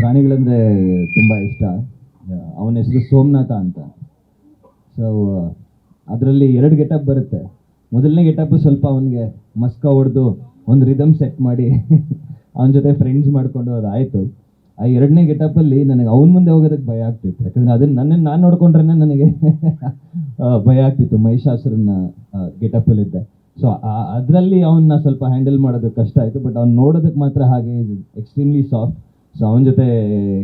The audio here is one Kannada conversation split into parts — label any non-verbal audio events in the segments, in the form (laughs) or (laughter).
ಪ್ರಾಣಿಗಳಂದರೆ ತುಂಬ ಇಷ್ಟ. ಅವನ ಹೆಸರು ಸೋಮನಾಥ ಅಂತ. ಸೊ ಅದರಲ್ಲಿ ಎರಡು ಗೆಟಪ್ ಬರುತ್ತೆ. ಮೊದಲನೇ ಗೆಟಪ್ ಸ್ವಲ್ಪ ಅವನಿಗೆ ಮಸ್ಕ ಹೊಡೆದು ಒಂದು ರಿದಮ್ ಸೆಟ್ ಮಾಡಿ (laughs) ಅವನ ಜೊತೆ ಫ್ರೆಂಡ್ಸ್ ಮಾಡಿಕೊಂಡು ಅದಾಯಿತು ಆ ಎರಡನೇ ಗೆಟಪ್ಪಲ್ಲಿ ನನಗೆ ಅವನ ಮುಂದೆ ಹೋಗೋದಕ್ಕೆ ಭಯ ಆಗ್ತಿತ್ತು. ಯಾಕಂದರೆ ಅದನ್ನು ನನ್ನನ್ನು ನಾನು ನೋಡ್ಕೊಂಡ್ರೆ ನನಗೆ (laughs) ಭಯ ಆಗ್ತಿತ್ತು ಮಹಿಷಾಸುರನ ಗೆಟಪ್ಪಲ್ಲಿದ್ದೆ ಸೊ ಅದರಲ್ಲಿ ಅವನ್ನ ಸ್ವಲ್ಪ ಹ್ಯಾಂಡಲ್ ಮಾಡೋದು ಕಷ್ಟ ಆಯಿತು. ಬಟ್ ಅವ್ನು ನೋಡೋದಕ್ಕೆ ಮಾತ್ರ ಹಾಗೆ ಎಕ್ಸ್ಟ್ರೀಮ್ಲಿ ಸಾಫ್ಟ್ ಸೊ ಅವನ ಜೊತೆ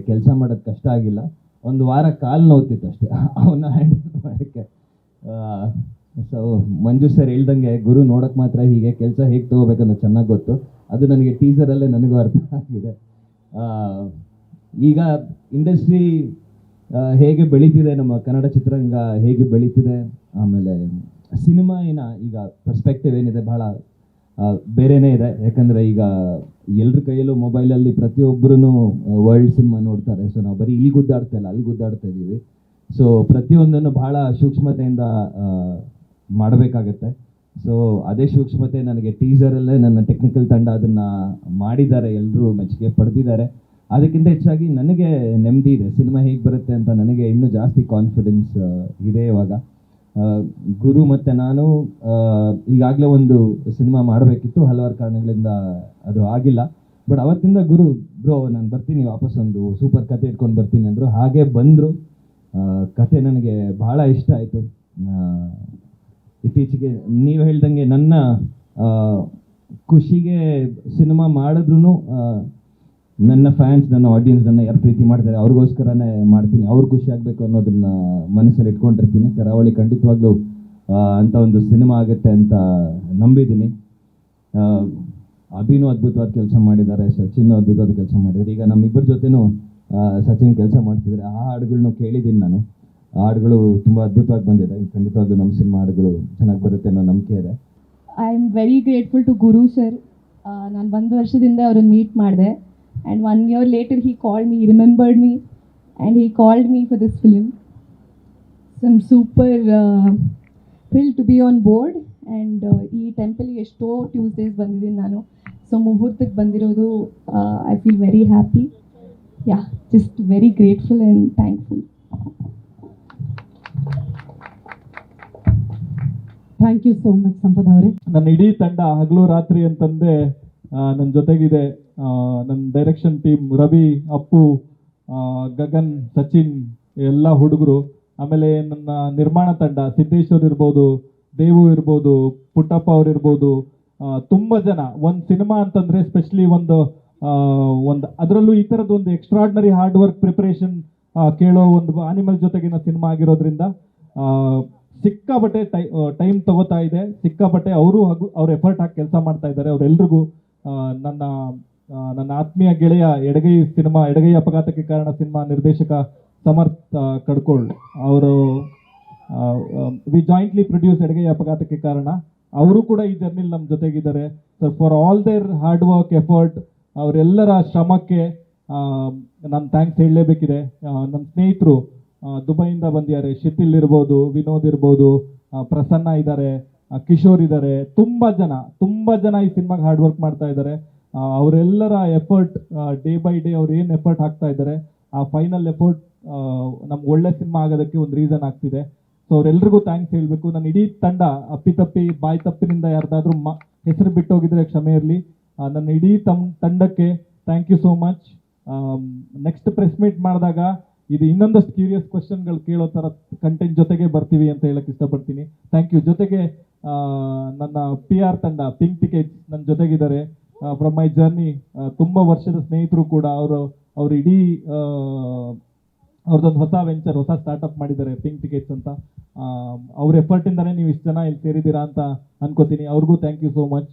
ಕೆಲಸ ಮಾಡೋದು ಕಷ್ಟ ಆಗಿಲ್ಲ. ಒಂದು ವಾರ ಕಾಲು ನೋವ್ತಿತ್ತು ಅಷ್ಟೇ. ಅವನ್ನ ಹ್ಯಾಂಡಲ್ ಮಾಡೋಕ್ಕೆ. ಸೊ ಮಂಜು ಸರ್ ಹೇಳ್ದಂಗೆ, ಗುರು ನೋಡೋಕ್ಕೆ ಮಾತ್ರ ಹೀಗೆ ಕೆಲಸ ಹೇಗೆ ತೊಗೋಬೇಕನ್ನೋ ಚೆನ್ನಾಗಿ ಗೊತ್ತು. ಅದು ನನಗೆ ಟೀಸರಲ್ಲೇ ನನಗೂ ಅರ್ಥ ಆಗಿದೆ. ಈಗ ಇಂಡಸ್ಟ್ರಿ ಹೇಗೆ ಬೆಳೀತಿದೆ? ನಮ್ಮ ಕನ್ನಡ ಚಿತ್ರರಂಗ ಹೇಗೆ ಬೆಳೀತಿದೆ? ಆಮೇಲೆ, ಸಿನಿಮಾ ಏನ ಈಗ ಪರ್ಸ್ಪೆಕ್ಟಿವ್ ಏನಿದೆ? ಬಹಳ ಬೇರೆನೇ ಇದೆ. ಯಾಕಂದರೆ ಈಗ ಎಲ್ರ ಕೈಯಲ್ಲೂ ಮೊಬೈಲಲ್ಲಿ ಪ್ರತಿಯೊಬ್ಬರೂ ವರ್ಲ್ಡ್ ಸಿನಿಮಾ ನೋಡ್ತಾರೆ. ಸೊ ನಾವು ಬರೀ ಇಲ್ಲಿ ಗುದ್ದಾಡ್ತಾ ಇಲ್ಲ, ಅಲ್ಲಿ ಗುದ್ದಾಡ್ತಾ ಇದ್ದೀವಿ ಸೊ ಪ್ರತಿಯೊಂದನ್ನು ಬಹಳ ಸೂಕ್ಷ್ಮತೆಯಿಂದ ಮಾಡಬೇಕಾಗತ್ತೆ. ಸೊ ಅದೇ ಸೂಕ್ಷ್ಮತೆ ನನಗೆ ಟೀಸರಲ್ಲೇ ನನ್ನ ಟೆಕ್ನಿಕಲ್ ತಂಡ ಅದನ್ನು ಮಾಡಿದ್ದಾರೆ. ಎಲ್ಲರೂ ಮೆಚ್ಚುಗೆ ಪಡೆದಿದ್ದಾರೆ. ಅದಕ್ಕಿಂತ ಹೆಚ್ಚಾಗಿ ನನಗೆ ನೆಮ್ಮದಿ ಇದೆ. ಸಿನಿಮಾ ಹೇಗೆ ಬರುತ್ತೆ ಅಂತ ನನಗೆ ಇನ್ನೂ ಜಾಸ್ತಿ ಕಾನ್ಫಿಡೆನ್ಸ್ ಇದೆ ಇವಾಗ. ಗುರು ಮತ್ತು ನಾನು ಈಗಾಗಲೇ ಒಂದು ಸಿನಿಮಾ ಮಾಡಬೇಕಿತ್ತು, ಹಲವಾರು ಕಾರಣಗಳಿಂದ ಅದು ಆಗಿಲ್ಲ. ಬಟ್ ಅವತ್ತಿಂದ ಗುರು, ಬ್ರೋ, ನಾನು ಬರ್ತೀನಿ, ವಾಪಸ್ ಒಂದು ಸೂಪರ್ ಕತೆ ಇಟ್ಕೊಂಡು ಬರ್ತೀನಿ ಅಂದರು. ಹಾಗೆ ಬಂದರು. ಕತೆ ನನಗೆ ಬಹಳ ಇಷ್ಟ ಆಯಿತು. ಇತ್ತೀಚೆಗೆ ನೀವು ಹೇಳ್ದಂಗೆ ನನ್ನ ಖುಷಿಗೆ ಸಿನಿಮಾ ಮಾಡಿದ್ರು ನನ್ನ ಫ್ಯಾನ್ಸ್ ನನ್ನ ಆಡಿಯನ್ಸ್ ನನ್ನ ಯಾರು ಪ್ರೀತಿ ಮಾಡ್ತಾರೆ, ಅವ್ರಿಗೋಸ್ಕರನೇ ಮಾಡ್ತೀನಿ. ಅವ್ರು ಖುಷಿ ಆಗಬೇಕು ಅನ್ನೋದನ್ನ ಮನಸ್ಸಲ್ಲಿ ಇಟ್ಕೊಂಡಿರ್ತೀನಿ. ಕರಾವಳಿ ಖಂಡಿತವಾಗ್ಲೂ ಅಂತ ಒಂದು ಸಿನಿಮಾ ಆಗುತ್ತೆ ಅಂತ ನಂಬಿದ್ದೀನಿ. ಅಭಿನೂ ಅದ್ಭುತವಾದ ಕೆಲಸ ಮಾಡಿದ್ದಾರೆ, ಸಚಿನ್ ಅದ್ಭುತವಾದ ಕೆಲಸ ಮಾಡಿದ್ದಾರೆ. ಈಗ ನಮ್ಮಿಬ್ಬರ ಜೊತೆನೂ ಸಚಿನ್ ಕೆಲಸ ಮಾಡ್ತಿದ್ದಾರೆ. ಆ ಹಾಡುಗಳನ್ನೂ ಕೇಳಿದ್ದೀನಿ ನಾನು. ಆ ಹಾಡುಗಳು ತುಂಬ ಅದ್ಭುತವಾಗಿ ಬಂದಿದೆ. ಖಂಡಿತವಾಗ್ಲೂ ನಮ್ಮ ಸಿನಿಮಾ ಹಾಡುಗಳು ಚೆನ್ನಾಗಿ ಬರುತ್ತೆ ಅನ್ನೋ ನಂಬಿಕೆ ಇದೆ. I am very grateful to Guru sir ನಾನು ಒಂದು ವರ್ಷದಿಂದ ಅವ್ರನ್ನ ಮೀಟ್ ಮಾಡಿದೆ. And one year later me, he remembered remembered me and called me for this this film I'm super super thrilled to be on board and ಈ ಟೆಂಪಲ್ ಎಷ್ಟೋ ಟ್ಯೂಸ್ಡೇಸ್ ಬಂದಿದ್ದೀನಿ ನಾನು. ಸೊ ಮುಹೂರ್ತಕ್ಕೆ ಬಂದಿರೋದು I feel very happy yeah just very grateful and thankful thank you so much Sampada ಅವರೇ. ನನ್ನ ಇಡೀ ತಂಡ ಹಗಲು ರಾತ್ರಿ ಅಂತಂದೆ ನನ್ನ ಜೊತೆಗಿದೆ. ನನ್ನ ಡೈರೆಕ್ಷನ್ ಟೀಮ್ ರವಿ, ಅಪ್ಪು ಗಗನ್, ಸಚಿನ್, ಎಲ್ಲ ಹುಡುಗರು, ಆಮೇಲೆ ನನ್ನ ನಿರ್ಮಾಣ ತಂಡ, ಸಿದ್ದೇಶ್ವರ್ ಇರ್ಬೋದು, ದೇವು ಇರ್ಬೋದು, ಪುಟ್ಟಪ್ಪ ಅವ್ರು ಇರ್ಬೋದು ತುಂಬ ಜನ. ಒಂದು ಸಿನಿಮಾ ಅಂತಂದರೆ ಸ್ಪೆಷಲಿ ಒಂದು ಒಂದು ಅದರಲ್ಲೂ ಈ ಥರದ್ದು ಒಂದು ಎಕ್ಸ್ಟ್ರಾಡ್ನರಿ ಹಾರ್ಡ್ ವರ್ಕ್ ಪ್ರಿಪ್ರೇಷನ್ ಕೇಳೋ ಒಂದು ಆನಿಮಲ್ ಜೊತೆಗಿನ ಸಿನಿಮಾ ಆಗಿರೋದ್ರಿಂದ ಸಿಕ್ಕಾಪಟ್ಟೆ ಟೈ ಟೈಮ್ ತಗೋತಾ ಇದೆ. ಸಿಕ್ಕಾಪಟ್ಟೆ ಅವರು ಹಾಗೂ ಅವ್ರ ಎಫರ್ಟ್ ಹಾಕಿ ಕೆಲಸ ಮಾಡ್ತಾ ಇದ್ದಾರೆ. ಅವರೆಲ್ರಿಗೂ ನನ್ನ ನನ್ನ ಆತ್ಮೀಯ ಗೆಳೆಯ ಎಡಗೈ ಸಿನಿಮಾ, ಎಡಗೈ ಅಪಘಾತಕ್ಕೆ ಕಾರಣ ಸಿನಿಮಾ ನಿರ್ದೇಶಕ ಸಮರ್ಥ್ ಕಡ್ಕೊಳ್ ಅವರು ವಿ ಜಾಯಿಂಟ್ಲಿ ಪ್ರೊಡ್ಯೂಸ್ ಎಡಗೈ ಅಪಘಾತಕ್ಕೆ ಕಾರಣ. ಅವರು ಕೂಡ ಈ ಜರ್ನಿಲಿ ನಮ್ಮ ಜೊತೆಗಿದ್ದಾರೆ. Sir for all their hard work effort ಅವರೆಲ್ಲರ ಶ್ರಮಕ್ಕೆ ನಾನು ಥ್ಯಾಂಕ್ಸ್ ಹೇಳಲೇಬೇಕಿದೆ. ನಮ್ಮ ಸ್ನೇಹಿತರು ದುಬೈಯಿಂದ ಬಂದಿದ್ದಾರೆ. ಶಿಥಿಲ್ ಇರ್ಬೋದು, ವಿನೋದ್ ಇರ್ಬೋದು ಪ್ರಸನ್ನ ಇದ್ದಾರೆ ಕಿಶೋರ್ ಇದ್ದಾರೆ. ತುಂಬ ಜನ ತುಂಬ ಜನ ಈ ಸಿನಿಮಾಗೆ ಹಾರ್ಡ್ ವರ್ಕ್ ಮಾಡ್ತಾ ಇದ್ದಾರೆ. ಅವರೆಲ್ಲರ ಎಫರ್ಟ್ ಡೇ ಬೈ ಡೇ ಅವ್ರು ಏನು ಎಫರ್ಟ್ ಹಾಕ್ತಾ ಇದ್ದಾರೆ, ಆ ಫೈನಲ್ ಎಫರ್ಟ್ ನಮ್ಗೆ ಒಳ್ಳೆ ಸಿನಿಮಾ ಆಗೋದಕ್ಕೆ ಒಂದು ರೀಸನ್ ಆಗ್ತಿದೆ. ಸೊ ಅವರೆಲ್ರಿಗೂ ಥ್ಯಾಂಕ್ಸ್ ಹೇಳಬೇಕು. ನನ್ನ ಇಡೀ ತಂಡ ಅಪ್ಪಿತಪ್ಪಿ ಬಾಯಿ ತಪ್ಪಿನಿಂದ ಯಾರ್ದಾದ್ರೂ ಮ, ಹೆಸರು ಬಿಟ್ಟೋಗಿದ್ರೆ ಕ್ಷಮೆ ಇರಲಿ. ನನ್ನ ಇಡೀ ತಮ್, ತಂಡಕ್ಕೆ thank you so much next press meet ಮಾಡಿದಾಗ ಇದು ಇನ್ನೊಂದಷ್ಟು ಕ್ಯೂರಿಯಸ್ ಕ್ವಶನ್ಗಳು ಕೇಳೋ ಥರ ಕಂಟೆಂಟ್ ಜೊತೆಗೆ ಬರ್ತೀವಿ ಅಂತ ಹೇಳಕ್ ಇಷ್ಟಪಡ್ತೀನಿ. ಥ್ಯಾಂಕ್ ಯು ಜೊತೆಗೆ ನನ್ನ ಪಿ ಆರ್ ತಂಡ ಪಿಂಕ್ ಟಿಕೆಟ್ ನನ್ನ ಜೊತೆಗಿದ್ದಾರೆ. ಫ್ರಮ್ ಮೈ ಜರ್ನಿ ತುಂಬ ವರ್ಷದ ಸ್ನೇಹಿತರು ಕೂಡ ಅವರು, ಅವ್ರ ಇಡೀ ಅವ್ರದ್ದೊಂದು ಹೊಸ ವೆಂಚರ್ ಹೊಸ ಸ್ಟಾರ್ಟ್ಅಪ್ ಮಾಡಿದ್ದಾರೆ ಪಿಂಕ್ ಟಿಕೆಟ್ಸ್ ಅಂತ. ಅವ್ರ ಇಂದಾನೆ ನೀವು ಇಷ್ಟು ಜನ ಇಲ್ಲಿ ಸೇರಿದ್ದೀರಾ ಅಂತ ಅನ್ಕೋತೀನಿ. ಅವ್ರಿಗೂ ಥ್ಯಾಂಕ್ ಯು ಸೋ ಮಚ್